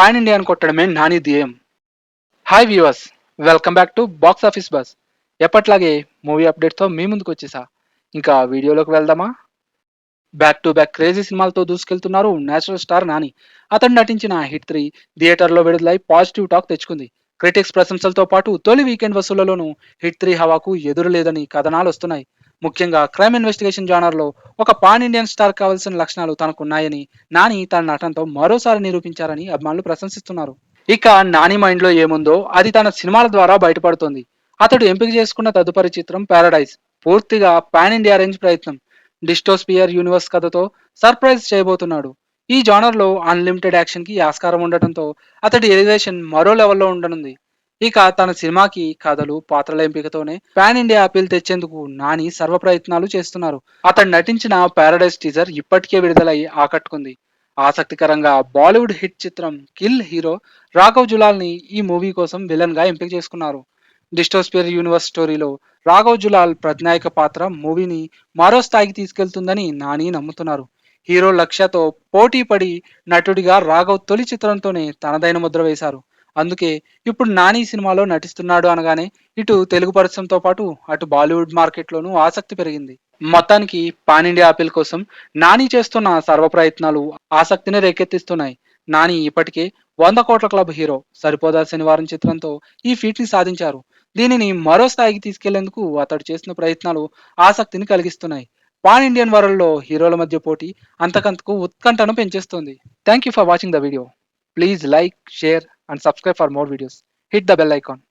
Pan ఇండియాను కొట్టడమే నాని ధ్యేయం. Hi viewers welcome back to box office buzz ఎప్పట్లాగే మూవీ అప్డేట్తో మీ ముందుకు వచ్చేసా. ఇంకా వీడియోలోకి వెళ్దామా? బ్యాక్ టు బ్యాక్ క్రేజీ సినిమాలతో దూసుకెళ్తున్నారు నేచురల్ స్టార్ నాని. అతను నటించిన హిట్ త్రీ థియేటర్లో విడుదలై పాజిటివ్ టాక్ తెచ్చుకుంది. క్రిటిక్స్ ప్రశంసలతో పాటు తొలి వీకెండ్ వసూళ్ళలోనూ హిట్ త్రీ హవాకు ఎదురులేదని కథనాలు వస్తున్నాయి. ముఖ్యంగా క్రైమ్ ఇన్వెస్టిగేషన్ జానర్లో ఒక పాన్ ఇండియన్ స్టార్ కావాల్సిన లక్షణాలు తనకున్నాయని నాని తన నటనతో మరోసారి నిరూపించారని అభిమానులు ప్రశంసిస్తున్నారు. ఇక నాని మైండ్లో ఏముందో అది తన సినిమాల ద్వారా బయటపడుతోంది. అతడు ఎంపిక చేసుకున్న తదుపరి చిత్రం పారడైజ్. పూర్తిగా పాన్ ఇండియా రేంజ్ ప్రయత్నం. డిస్టోస్పియర్ యూనివర్స్ కథతో సర్ప్రైజ్ చేయబోతున్నాడు. ఈ జానర్లో అన్లిమిటెడ్ యాక్షన్కి ఆస్కారం ఉండటంతో అతడి ఎలివేషన్ మరో లెవెల్లో ఉండనుంది. ఇక తన సినిమాకి కథలు పాత్రల ఎంపికతోనే పాన్ ఇండియా అపీల్ తెచ్చేందుకు నాని సర్వ ప్రయత్నాలు చేస్తున్నారు. అతను నటించిన పారడైజ్ టీజర్ ఇప్పటికే విడుదలై ఆకట్టుకుంది. ఆసక్తికరంగా బాలీవుడ్ హిట్ చిత్రం కిల్ హీరో రాఘవ్ జులాల్ని ఈ మూవీ కోసం విలన్గా ఎంపిక చేసుకున్నారు. డిస్టోస్పియర్ యూనివర్స్ స్టోరీలో రాఘవ్ జులాల్ ప్రజ్ఞాయక పాత్ర మూవీని మరో స్థాయికి తీసుకెళ్తుందని నాని నమ్ముతున్నారు. హీరో లక్ష్యతో పోటీ పడి నటుడిగా రాఘవ్ తొలి చిత్రంతోనే తనదైన ముద్ర వేశారు. అందుకే ఇప్పుడు నాని సినిమాలో నటిస్తున్నాడు అనగానే ఇటు తెలుగు పరిశ్రమతో పాటు అటు బాలీవుడ్ మార్కెట్లోనూ ఆసక్తి పెరిగింది. మొత్తానికి పాన్ ఇండియా ఆపిల్ కోసం నాని చేస్తున్న సర్వ ప్రయత్నాలు ఆసక్తిని రేకెత్తిస్తున్నాయి. నాని ఇప్పటికే వంద కోట్ల క్లబ్ హీరో సరిపోదా శనివారం చిత్రంతో ఈ ఫీట్ని సాధించారు. దీనిని మరో స్థాయికి తీసుకెళ్ళేందుకు అతడు చేసిన ప్రయత్నాలు ఆసక్తిని కలిగిస్తున్నాయి. పాన్ ఇండియన్ వరల్డ్లో హీరోల మధ్య పోటీ అంతకంతకు ఉత్కంఠను పెంచేస్తుంది. Thank you for watching the video. Please like share and subscribe for more videos. Hit the bell icon.